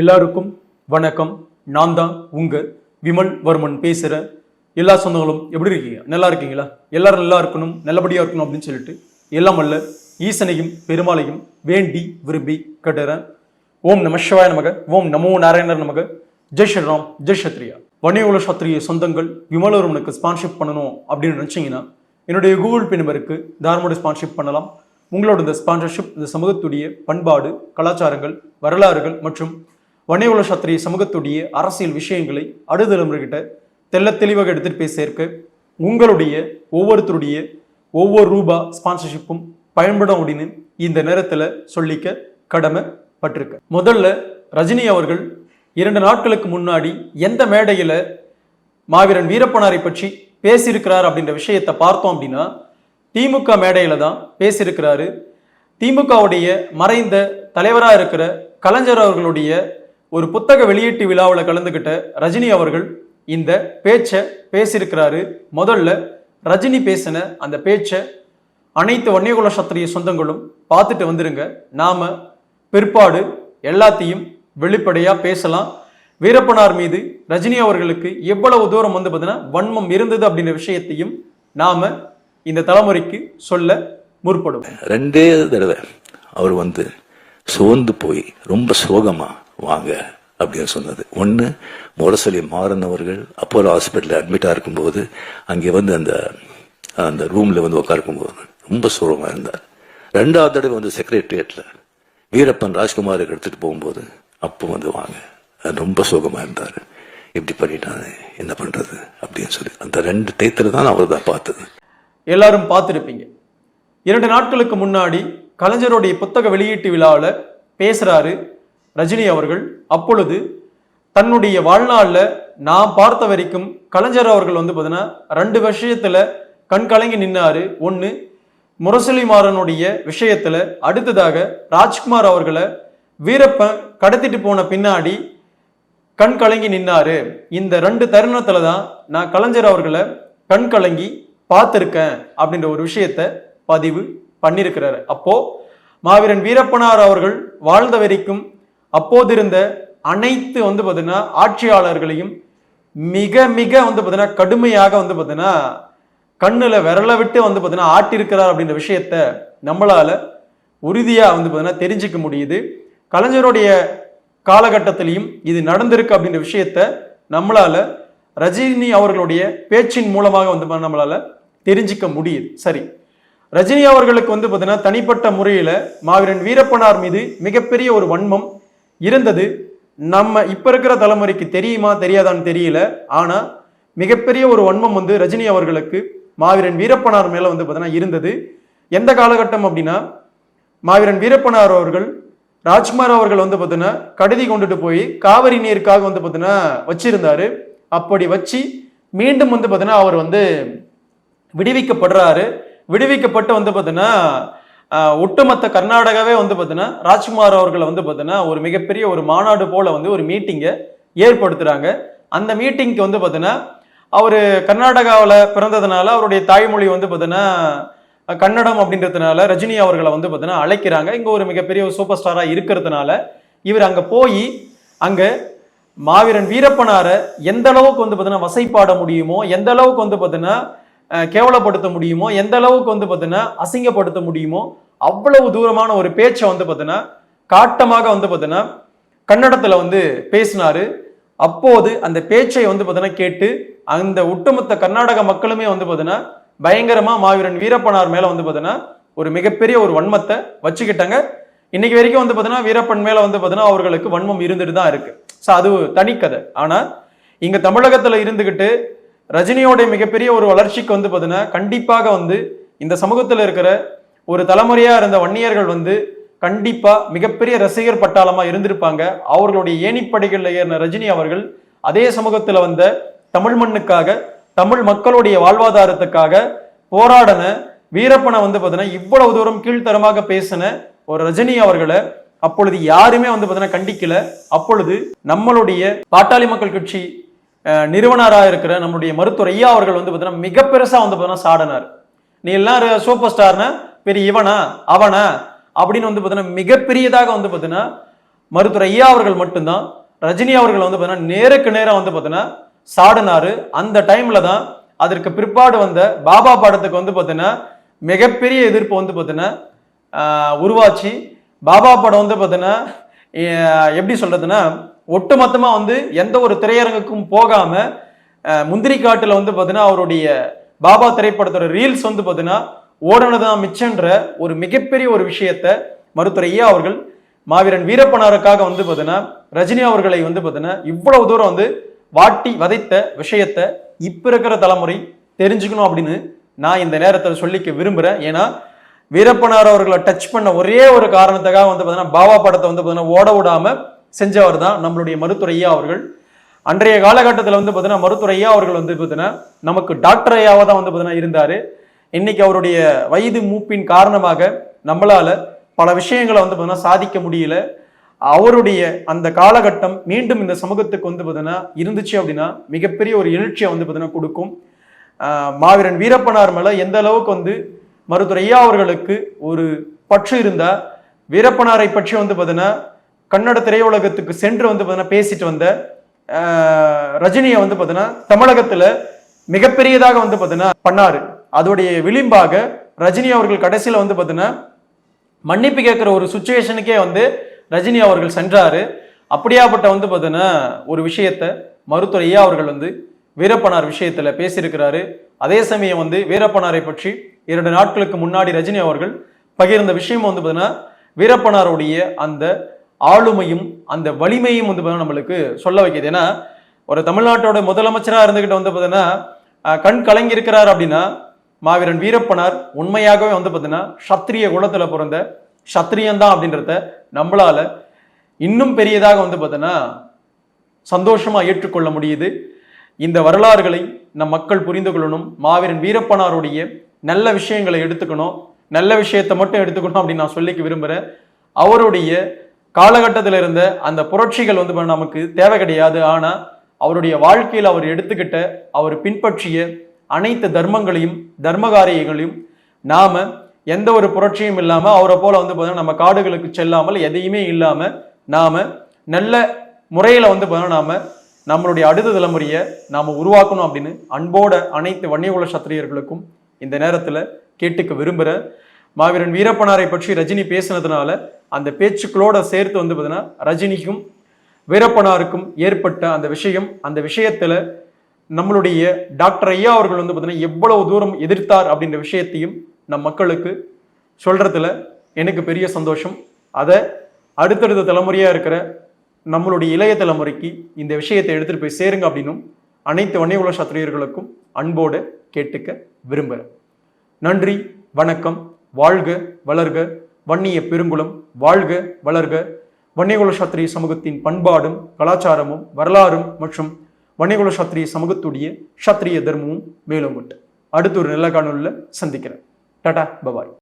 எல்லாருக்கும் வணக்கம். நான் தான் உங்க விமல் வர்மன் பேசுகிறேன் எல்லா சொந்தங்களும் எப்படி இருக்கீங்க? நல்லா இருக்கீங்களா? எல்லாரும் நல்லா இருக்கணும் நல்லபடியாக இருக்கணும் அப்படின்னு சொல்லிட்டு எல்லாம் அல்ல ஈசனையும் பெருமாளையும் வேண்டி விரும்பி கட்டுறேன். ஓம் நம சிவாய நமக ஓம் நமோ நாராயணர் நமக. ஜெய் ஸ்ரீராம் ஜெய் சத்ரியா வணிகுல சத்ரிய சொந்தங்கள் விமலவர்மனுக்கு ஸ்பான்ஷிப் பண்ணணும் அப்படின்னு நினச்சிங்கன்னா என்னுடைய கூகுள் பே நம்பருக்கு தாராளமாக ஸ்பான்ஷிப் பண்ணலாம். உங்களோட இந்த ஸ்பான்சர்ஷிப் இந்த சமூகத்துடைய பண்பாடு கலாச்சாரங்கள் வரலாறுகள் மற்றும் வணிகுல சத்திரிய சமூகத்துடைய அரசியல் விஷயங்களை அடுத்த தலைமுறைகிட்ட தெள்ள தெளிவாக எடுத்துட்டு போய் சேர்க்க உங்களுடைய ஒவ்வொருத்தருடைய ஒவ்வொரு ரூபா ஸ்பான்சர்ஷிப்பும் பயன்படும் அப்படின்னு இந்த நேரத்தில் சொல்லிக்க கடமை பட்டிருக்க முதல்ல ரஜினி அவர்கள் இரண்டு நாட்களுக்கு முன்னாடி எந்த மேடையில் மாவீரன் வீரப்பனாரை பற்றி பேசியிருக்கிறார் அப்படின்ற விஷயத்தை பார்த்தோம் அப்படின்னா திமுக மேடையில் தான் பேசியிருக்கிறாரு. திமுகவுடைய மறைந்த தலைவராக இருக்கிற கலைஞர் அவர்களுடைய ஒரு புத்தக வெளியீட்டு விழாவில் கலந்துக்கிட்ட ரஜினி அவர்கள் இந்த பேச்சை பேசியிருக்கிறாரு. முதல்ல ரஜினி பேசின அந்த பேச்சை அனைத்து வன்னியகுல சத்திரிய சொந்தங்களும் பார்த்துட்டு வந்துருங்க. நாம் பிற்பாடு எல்லாத்தையும் வெளிப்படையாக பேசலாம். வீரப்பனார் மீது ரஜினி அவர்களுக்கு எவ்வளவு தூரம் வந்து பார்த்தீங்கன்னா வன்மம் இருந்தது அப்படின்ற விஷயத்தையும் நாம் இந்த தலைமுறைக்கு சொல்ல முற்படும். ரெண்டே தடவை அவர் வந்து சோர்ந்து போய் ரொம்ப சோகமாக வாங்க அப்படின்னு சொன்னது. ஒன்று முரசொலி மாறினவர்கள் அப்போலோ ஹாஸ்பிட்டலில் அட்மிட்டாக இருக்கும்போது அங்கே வந்து அந்த அந்த ரூமில் வந்து உட்காருக்கும்போது ரொம்ப சோகமாக இருந்தார். ரெண்டாவது தடவை வந்து செக்ரட்டரியேட்டில் வீரப்பன் ராஜ்குமாருக்கு எடுத்துகிட்டு போகும்போது அப்போ வந்து வாங்க. ரொம்ப சோகமாக இருந்தார். இப்படி பண்ணிட்டாங்க என்ன பண்ணுறது அப்படின்னு சொல்லி. அந்த ரெண்டு டயத்தில் தான் அவர் தான் பார்த்தது. எல்லாரும் பார்த்துருப்பீங்க. இரண்டு நாட்களுக்கு முன்னாடி கலைஞருடைய புத்தக வெளியீட்டு விழாவில் பேசுகிறாரு ரஜினி அவர்கள் அப்பொழுது தன்னுடைய வாழ்நாளில் நான் பார்த்த வரைக்கும் கலைஞர் அவர்கள் வந்து பார்த்தீங்கன்னா ரெண்டு விஷயத்தில் கண் கலங்கி நின்னாரு. ஒன்று முரசொலி மாறனுடைய விஷயத்தில் அடுத்ததாக ராஜ்குமார் அவர்களை வீரப்பன் கடத்திட்டு போன பின்னாடி கண் கலங்கி நின்னாரு. இந்த ரெண்டு தருணத்துல தான் நான் கலைஞர் அவர்களை கண் கலங்கி பார்த்துருக்கேன் அப்படின்ற ஒரு விஷயத்த பதிவு பண்ணியிருக்கிறாரு. அப்போ மாவீரன் வீரப்பனார் அவர்கள் வாழ்ந்த வரைக்கும் அப்போதிருந்த அனைத்து வந்து பார்த்தீங்கன்னா ஆட்சியாளர்களையும் மிக மிக வந்து பார்த்தீங்கன்னா கடுமையாக வந்து பார்த்தீங்கன்னா கண்ணில் விரல விட்டு வந்து பார்த்தீங்கன்னா ஆட்டியிருக்கிறார் அப்படின்ற விஷயத்த நம்மளால் உறுதியாக வந்து பார்த்தீங்கன்னா தெரிஞ்சுக்க முடியுது. கலைஞருடைய காலகட்டத்திலையும் இது நடந்திருக்கு அப்படின்ற விஷயத்த நம்மளால் ரஜினி அவர்களுடைய பேச்சின் மூலமாக வந்து பார்த்தீங்கன்னா தெரிஞ்சிக்க தெரிஞ்சுக்க முடியுது. சரி. ரஜினி அவர்களுக்கு வந்து பார்த்தீங்கன்னா தனிப்பட்ட முறையில் மாவீரன் வீரப்பனார் மீது மிகப்பெரிய ஒரு வன்மம் இருந்தது. நம்ம இப்ப இருக்கிற தலைமுறைக்கு தெரியுமா தெரியாதான்னு தெரியல. ஆனா மிகப்பெரிய ஒரு வன்மம் வந்து ரஜினி அவர்களுக்கு மாவீரன் வீரப்பனார் மேல வந்து பார்த்தீங்கன்னா இருந்தது. எந்த காலகட்டம் அப்படின்னா மாவீரன் வீரப்பனார் அவர்கள் ராஜ்குமார் அவர்கள் வந்து பார்த்தீங்கன்னா கடுதி கொண்டுட்டு போய் காவிரி நீருக்காக வந்து பார்த்தீங்கன்னா வச்சிருந்தாரு. அப்படி வச்சு மீண்டும் வந்து பார்த்தீங்கன்னா அவர் வந்து விடுவிக்கப்படுறாரு. விடுவிக்கப்பட்டு வந்து பார்த்தீங்கன்னா ஒட்டுமொத்த கர்நாடகாவே வந்து பார்த்தீங்கன்னா ராஜ்குமார் அவர்களை வந்து பார்த்தீங்கன்னா ஒரு மிகப்பெரிய ஒரு மாநாடு போல வந்து ஒரு மீட்டிங்கை ஏற்படுத்துறாங்க. அந்த மீட்டிங்க்கு வந்து பார்த்தீங்கன்னா அவர் கர்நாடகாவில் பிறந்ததுனால அவருடைய தாய்மொழி வந்து பார்த்தீங்கன்னா கன்னடம் அப்படின்றதுனால ரஜினி அவர்களை வந்து பார்த்தீங்கன்னா அழைக்கிறாங்க. இங்கே ஒரு மிகப்பெரிய ஒரு சூப்பர் ஸ்டாராக இருக்கிறதுனால இவர் அங்கே போய் அங்கே மாவீரன் வீரப்பனாரை எந்த அளவுக்கு வந்து பார்த்தீங்கன்னா வசைப்பாட முடியுமோ எந்த அளவுக்கு வந்து பார்த்தீங்கன்னா கேவலப்படுத்த முடியுமோ? எந்த அளவுக்கு வந்து பார்த்தீங்கன்னா அசிங்கப்படுத்த முடியுமோ? அவ்வளவு தூரமான ஒரு பேச்சை வந்து பார்த்தீங்கன்னா காட்டமாக வந்து பார்த்தீங்கன்னா கன்னடத்தில் வந்து பேசினாரு. அப்போது அந்த பேச்சை வந்து பார்த்தீங்கன்னா கேட்டு அந்த ஒட்டுமொத்த கர்நாடக மக்களுமே வந்து பார்த்தீங்கன்னா பயங்கரமாக மாவீரன் வீரப்பனார் மேலே வந்து பார்த்தீங்கன்னா ஒரு மிகப்பெரிய ஒரு வன்மத்தை வச்சுக்கிட்டாங்க. இன்னைக்கு வரைக்கும் வந்து பார்த்தீங்கன்னா வீரப்பன் மேலே வந்து பார்த்தீங்கன்னா அவர்களுக்கு வன்மம் இருந்துட்டு தான் இருக்கு. ஸோ அது தனிக்கதை ஆனால் இங்கே தமிழகத்தில் இருந்துக்கிட்டு ரஜினியோட மிகப்பெரிய ஒரு வளர்ச்சிக்கு வந்து பார்த்தீங்கன்னா கண்டிப்பாக வந்து இந்த சமூகத்தில் இருக்கிற ஒரு தலைமுறையாக இருந்த வன்னியர்கள் வந்து கண்டிப்பாக மிகப்பெரிய ரசிகர் பட்டாளமாக இருந்திருப்பாங்க. அவர்களுடைய ஏணிப்படைகளில் ஏறின ரஜினி அவர்கள் அதே சமூகத்தில் வந்த தமிழ் மண்ணுக்காக தமிழ் மக்களுடைய வாழ்வாதாரத்துக்காக போராடின வீரப்பனை வந்து பார்த்தீங்கன்னா இவ்வளவு தூரம் கீழ்த்தரமாக பேசின ஒரு ரஜினி அவர்களை அப்பொழுது யாருமே வந்து பார்த்தீங்கன்னா கண்டிக்கல. அப்பொழுது நம்மளுடைய பாட்டாளி மக்கள் கட்சி நிறுவனராக இருக்கிற நம்மளுடைய மருத்துவர் ஐயா அவர்கள் வந்து பார்த்தீங்கன்னா மிக பெருசாக வந்து பார்த்தீங்கன்னா சாடினார். நீ எல்லாம் சூப்பர் ஸ்டார்னா பெரிய இவனா அவனா அப்படின்னு வந்து பார்த்தீங்கன்னா மிகப்பெரியதாக வந்து பார்த்தீங்கன்னா மருத்துவர் ஐயா அவர்கள் மட்டும்தான் ரஜினி அவர்கள் வந்து பார்த்தீங்கன்னா நேருக்கு நேராக வந்து பார்த்தீங்கன்னா சாடினாரு. அந்த டைமில் தான் அதற்கு பிற்பாடு வந்த பாபா படத்துக்கு வந்து பார்த்தீங்கன்னா மிகப்பெரிய எதிர்ப்பு வந்து பார்த்தீங்கன்னா உருவாச்சு. பாபா படம் வந்து பார்த்தீங்கன்னா எப்படி சொல்கிறதுன்னா ஒட்டுமொத்தமாக வந்து எந்த ஒரு திரையரங்குக்கும் போகாமல் முந்திரி காட்டில் வந்து பார்த்தீங்கன்னா அவருடைய பாபா திரைப்படத்தோட ரீல்ஸ் வந்து பார்த்தீங்கன்னா ஓடனதான் மிச்சன்ற ஒரு மிகப்பெரிய ஒரு விஷயத்த மருத்துவர் அவர்கள் மாவீரன் வீரப்பனாருக்காக வந்து பார்த்தீங்கன்னா ரஜினி அவர்களை வந்து பார்த்தீங்கன்னா இவ்வளவு தூரம் வந்து வாட்டி வதைத்த விஷயத்த இப்போ இருக்கிற தலைமுறை தெரிஞ்சுக்கணும் அப்படின்னு நான் இந்த நேரத்தில் சொல்லிக்க விரும்புகிறேன் ஏன்னா வீரப்பனார் அவர்களை டச் பண்ண ஒரே ஒரு காரணத்துக்காக வந்து பார்த்தீங்கன்னா பாபா படத்தை வந்து பார்த்தீங்கன்னா ஓட விடாமல் செஞ்சவர் தான் நம்மளுடைய மருத்துவர் அவர்கள். அன்றைய காலகட்டத்தில் வந்து பார்த்தீங்கன்னா மருத்துவர் அவர்கள் வந்து பார்த்தீங்கன்னா நமக்கு டாக்டர் ஐயாவாக தான் வந்து பார்த்தீங்கன்னா இருந்தார். இன்னைக்கு அவருடைய வயது மூப்பின் காரணமாக நம்மளால் பல விஷயங்களை வந்து பார்த்தீங்கன்னா சாதிக்க முடியல. அவருடைய அந்த காலகட்டம் மீண்டும் இந்த சமூகத்துக்கு வந்து பார்த்தீங்கன்னா இருந்துச்சு அப்படின்னா மிகப்பெரிய ஒரு எழுச்சியை வந்து பார்த்தீங்கன்னா கொடுக்கும். மாவீரன் வீரப்பனார் மேலே எந்த அளவுக்கு வந்து மருத்துவர் ஐயா அவர்களுக்கு ஒரு பற்று இருந்தால் வீரப்பனாரை பற்றி வந்து பார்த்தீங்கன்னா கன்னட திரையுலகத்துக்கு சென்று வந்து பார்த்தீங்கன்னா பேசிட்டு வந்த ரஜினியை வந்து பார்த்தீங்கன்னா தமிழகத்தில் மிகப்பெரியதாக வந்து பார்த்தீங்கன்னா பண்ணாரு. அதோடைய விளிம்பாக ரஜினி அவர்கள் கடைசியில் வந்து பார்த்தீங்கன்னா மன்னிப்பு கேட்குற ஒரு சுச்சுவேஷனுக்கே வந்து ரஜினி அவர்கள் சென்றார். அப்படியாப்பட்ட வந்து பார்த்தீங்கன்னா ஒரு விஷயத்த மருத்துவர் ஐயா அவர்கள் வந்து வீரப்பனார் விஷயத்தில் பேசியிருக்கிறாரு. அதே சமயம் வந்து வீரப்பனாரை பற்றி இரண்டு நாட்களுக்கு முன்னாடி ரஜினி அவர்கள் பகிர்ந்த விஷயம் வந்து பார்த்தீங்கன்னா வீரப்பனாருடைய அந்த ஆளுமையும் அந்த வலிமையும் வந்து பார்த்தீங்கன்னா நம்மளுக்கு சொல்ல வைக்கிது. ஏன்னா ஒரு தமிழ்நாட்டோட முதலமைச்சராக இருந்துக்கிட்டு வந்து பார்த்தீங்கன்னா கண் கலங்கி இருக்கிறார் அப்படின்னா மாவீரன் வீரப்பனார் உண்மையாகவே வந்து பார்த்தீங்கன்னா சத்திரிய குலத்தில் பிறந்த சத்திரியன்தான் அப்படின்றத நம்மளால இன்னும் பெரியதாக வந்து பார்த்தீங்கன்னா சந்தோஷமாக ஏற்றுக்கொள்ள முடியுது. இந்த வரலாறுகளை நம் மக்கள் புரிந்து கொள்ளணும். மாவீரன் வீரப்பனாருடைய நல்ல விஷயங்களை எடுத்துக்கணும். நல்ல விஷயத்தை மட்டும் எடுத்துக்கணும் அப்படின்னு நான் சொல்லிக்க விரும்புகிறேன் அவருடைய காலகட்டத்தில் இருந்த அந்த புரட்சிகள் வந்து நமக்கு தேவை கிடையாது. ஆனால் அவருடைய வாழ்க்கையில் அவர் எடுத்துக்கிட்ட அவர் பின்பற்றிய அனைத்து தர்மங்களையும் தர்மகாரியங்களையும் நாம் எந்த ஒரு புரட்சியும் இல்லாமல் அவரை போல வந்து பார்த்தீங்கன்னா நம்ம காடுகளுக்கு செல்லாமல் எதையுமே இல்லாமல் நாம் நல்ல முறையில் வந்து பார்த்தீங்கன்னா நாம் நம்மளுடைய அடுத்த தலைமுறையை நாம் உருவாக்கணும் அப்படின்னு அன்போட அனைத்து வன்னியகுல சத்திரியர்களுக்கும் இந்த நேரத்தில் கேட்டுக்க விரும்புகிறேன் மாவீரன் வீரப்பனாரை பற்றி ரஜினி பேசினதுனால அந்த பேச்சுக்களோட சேர்த்து வந்து பார்த்தீங்கன்னா ரஜினிக்கும் வீரப்பனாருக்கும் ஏற்பட்ட அந்த விஷயம் அந்த விஷயத்துல நம்மளுடைய டாக்டர் ஐயா அவர்கள் வந்து பார்த்தீங்கன்னா எவ்வளவு தூரம் எதிர்த்தார் அப்படின்ற விஷயத்தையும் நம் மக்களுக்கு சொல்றதுல எனக்கு பெரிய சந்தோஷம். அதை அடுத்தடுத்த தலைமுறையா இருக்கிற நம்மளுடைய இளைய தலைமுறைக்கு இந்த விஷயத்தை எடுத்துட்டு போய் சேருங்க அப்படின்னும் அனைத்து வன்னியகுல சத்திரியர்களுக்கும் அன்போடு கேட்டுக்க விரும்புகிறேன் நன்றி வணக்கம். வாழ்க வளர்க வன்னிய பெருங்குளம் வாழ்க வளர்க. வன்னியகுல சத்திரிய சமூகத்தின் பண்பாடும் கலாச்சாரமும் வரலாறும் மற்றும் வன்னியகுல சத்திரிய சமூகத்துடைய சத்திரிய தர்மமும் மேலும் அடுத்த ஒரு நல்ல காணொலியில் சந்திக்கிறேன். Tata bye bye.